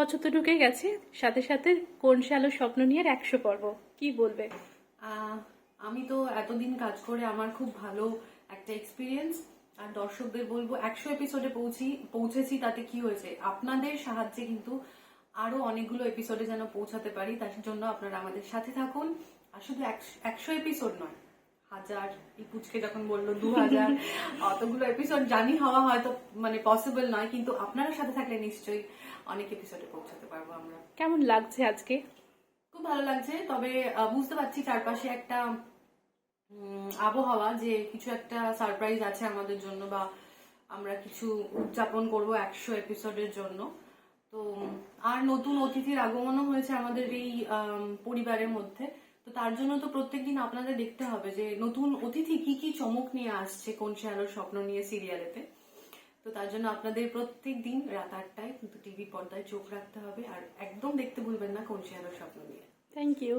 বছর তো ঢুকে গেছে। সাথে সাথে কোন আলো স্বপ্ন নিয়ে একশো পর্ব। কি বলবে? আমি তো এতদিন কাজ করে আমার খুব ভালো একটা এক্সপিরিয়েন্স আর দর্শকদের বলব, একশো এপিসোডে পৌঁছি, পৌঁছেছি তাতে কি হয়েছে? আপনাদের সাহায্যে কিন্তু আরও অনেকগুলো এপিসোডে যেন পৌঁছাতে পারি। তার জন্য আপনারা আমাদের সাথে থাকুন। আর শুধু একশো এপিসোড নয় হাজার এই পুচকে যখন বলল দু হাজার অতগুলো এপিসোড জানি হওয়া হয়তো মানে পসিবল নয় কিন্তু আপনারা সাথে থাকলে নিশ্চয়ই অনেক এপিসোডে পৌঁছাতে পারব আমরা। কেমন লাগছে আজকে? খুব ভালো লাগছে তবে বুঝতে পারছি চারপাশে একটা আবহাওয়া যে কিছু একটা সারপ্রাইজ আছে আমাদের জন্য বা আমরা কিছু উদযাপন করব একশো এপিসোডের জন্য। তো আর নতুন অতিথির আগমনও হয়েছে আমাদের এই পরিবারের মধ্যে। তার জন্য তো প্রত্যেকদিন আপনাদের দেখতে হবে যে নতুন অতিথি কি কি চমক নিয়ে আসছে কোন সে আলোর স্বপ্ন নিয়ে সিরিয়ালেতে। তো তার জন্য আপনাদের প্রত্যেক দিন রাত আটটায় কিন্তু টিভি পর্দায় চোখ রাখতে হবে আর একদম দেখতে ভুলবেন না কোন সে আলোর স্বপ্ন নিয়ে। Thank you